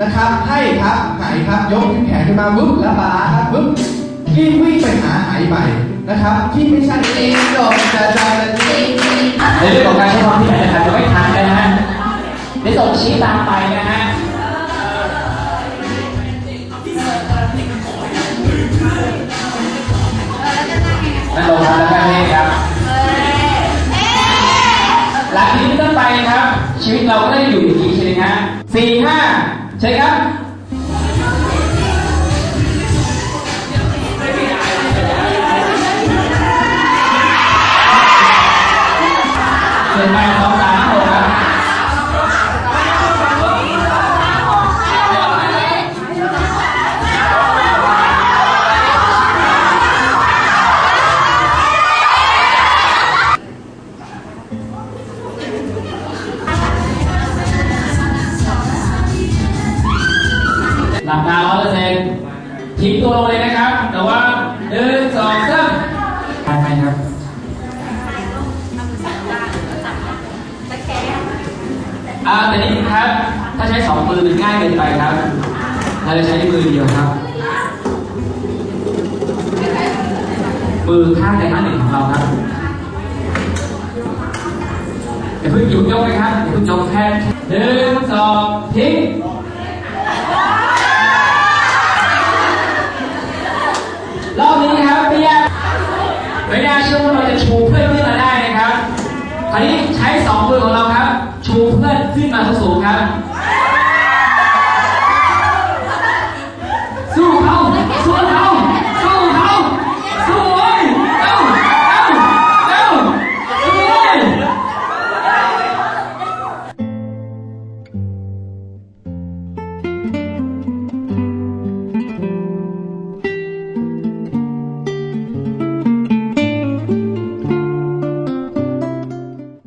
นะครับ ให้ครับไหครับ ยกขึ้นแขนขึ้นมาบึ๊บแล้วบาครับบึ๊บรีบวิ่งไปหาไหใหม่นะครับ ที่ไม่ใช่เองดอกจะจะจะจริงในเรื่องของการใช้ความคิดอาจจะจะไม่ทันนะฮะในส่งชี้ตามไปนะฮะ หลังจากนี้เป็นต้นไปครับ ชีวิตเราก็ได้อยู่อย่างนี้ใช่ไหมฮะสี่ห้าใช่ครับเดินไปครับ หลับตาร้อยเปอร์เซ็นต์ทิ้งตัวลงเลยนะครับ แต่ว่าหนึ่งสองสามทำไงครับอ่าแต่นี่ครับ ถ้าใช้สองมือมันง่ายเกินไปครับ เราจะใช้มือเดียวครับ มือข้างใดข้างหนึ่งของเราครับอย่าเพิ่งหยุดยกนะครับอย่าเพิ่งยกแค่หนึ่งสองทิ้ง ไม่น่าเชื่อว่าเราจะชูเพื่อนขึ้นมาได้นะครับ คราวนี้ใช้สองมือของเราครับ ชูเพื่อนขึ้นมาสูงครับ